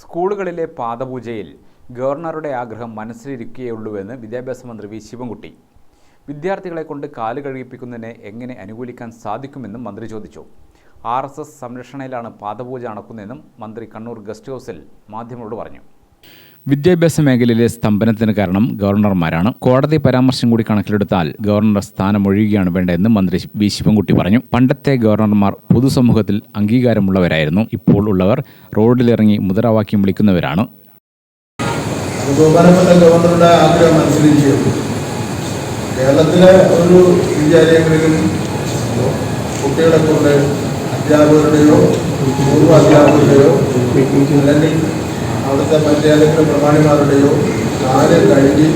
സ്കൂളുകളിലെ പാദപൂജയിൽ ഗവർണറുടെ ആഗ്രഹം മനസ്സിലിരിക്കുകയുള്ളൂവെന്ന് വിദ്യാഭ്യാസ മന്ത്രി വി ശിവൻകുട്ടി. വിദ്യാർത്ഥികളെ കൊണ്ട് കാൽ കഴുകിപ്പിക്കുന്നതിനെ എങ്ങനെ അനുകൂലിക്കാൻ സാധിക്കുമെന്നും മന്ത്രി ചോദിച്ചു. ആർ എസ് എസ് സംരക്ഷണയിലാണ് പാദപൂജ നടക്കുന്നതെന്നും മന്ത്രി കണ്ണൂർ ഗസ്റ്റ് ഹൗസിൽ മാധ്യമങ്ങളോട് പറഞ്ഞു. വിദ്യാഭ്യാസ മേഖലയിലെ സ്തംഭനത്തിന് കാരണം ഗവർണർമാരാണ്. കോടതി പരാമർശം കൂടി കണക്കിലെടുത്താൽ ഗവർണർ സ്ഥാനം ഒഴിയുകയാണ് വേണ്ടതെന്ന് മന്ത്രി വി ശിവൻകുട്ടി പറഞ്ഞു. പണ്ടത്തെ ഗവർണർമാർ പൊതുസമൂഹത്തിൽ അംഗീകാരമുള്ളവരായിരുന്നു. ഇപ്പോൾ ഉള്ളവർ റോഡിലിറങ്ങി മുദ്രാവാക്യം വിളിക്കുന്നവരാണ്. കേരളത്തിലെ ഒരു വിദ്യാലയങ്ങളിലും കുട്ടികളെ കൊണ്ട് അധ്യാപകരുടെയോ പൂർവ അധ്യാപകരുടെയോ അല്ലെങ്കിൽ അവിടുത്തെ മറ്റേതെങ്കിലും പ്രമാണിമാരുടെയോ കാൽ കഴുകി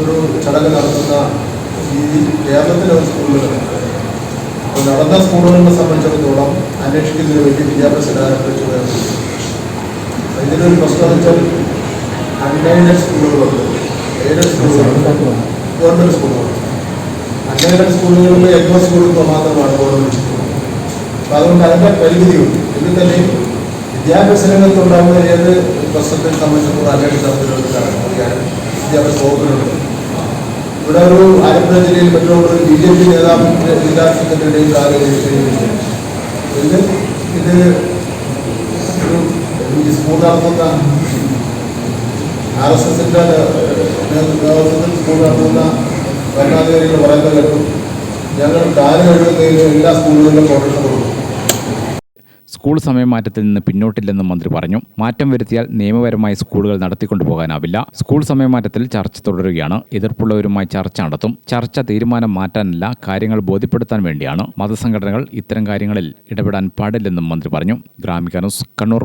ഒരു ചടങ്ങ് നടത്തുന്ന രീതി കേരളത്തിലെ ഒരു സ്കൂളുകളുണ്ട് അപ്പോൾ നടന്ന സ്കൂളുകളെ സംബന്ധിച്ചിടത്തോളം അന്വേഷിക്കുന്നതിന് വേണ്ടി വിദ്യാഭ്യാസ വേണം ഇതിനൊരു പ്രശ്നം വെച്ചാൽ അൺഎയ്ഡഡ് സ്കൂളുകളുണ്ട്. എയ്ഡഡ് സ്കൂളുകളുണ്ട് ഗവൺമെന്റ് സ്കൂളുകളുണ്ട് അൺഎയ്ഡഡ് സ്കൂളുകളിൽ എൽമ സ്കൂളുകൾ മാത്രമാണ് ഗവൺമെന്റ് സ്കൂൾ. അപ്പോൾ അതുകൊണ്ട് അതിന്റെ പരിമിതിയുണ്ട്. ഇതിൽ തന്നെ വിദ്യാഭ്യാസ രംഗത്തുണ്ടാകുന്ന ഏത് പ്രശ്നത്തെ സംബന്ധിച്ചിടത്തോളം അന്വേഷണ തരത്തിലുള്ള അറിയാനും വിദ്യാഭ്യാസ വകുപ്പിനുണ്ട് ഇവിടെ ഒരു ആലപ്പുഴ ജില്ലയിൽ മറ്റുള്ള ഒരു ബി ജെ പി നേതാവിന്റെ വിദ്യാർത്ഥികളുടെ ഇടയിൽ ആലോചിച്ചിട്ടുണ്ട് ഇത് ഇത് ആർ എസ് എസിന്റെ നേതൃത്വത്തിൽ സ്കൂൾ ഭരണാധികാരികൾ പറയുന്നത് കേട്ടു. ഞങ്ങൾ കാൽ കഴുകുന്നതിന് എല്ലാ സ്കൂളുകളിലും പ്രൊട്ടക്ഷൻ കൊടുക്കും. സ്കൂൾ സമയമാറ്റത്തിൽ നിന്ന് പിന്നോട്ടില്ലെന്നും മന്ത്രി പറഞ്ഞു. മാറ്റം വരുത്തിയാൽ നിയമപരമായി സ്കൂളുകൾ നടത്തിക്കൊണ്ടുപോകാനാവില്ല. സ്കൂൾ സമയമാറ്റത്തിൽ ചർച്ച തുടരുകയാണ്. എതിർപ്പുള്ളവരുമായി ചർച്ച നടത്തും. ചർച്ച തീരുമാനം മാറ്റാനല്ല കാര്യങ്ങൾ ബോധ്യപ്പെടുത്താൻ വേണ്ടിയാണ്. മതസംഘടനകൾ ഇത്തരം കാര്യങ്ങളിൽ ഇടപെടാൻ പാടില്ലെന്നും മന്ത്രി പറഞ്ഞു. Gramika news Kannur.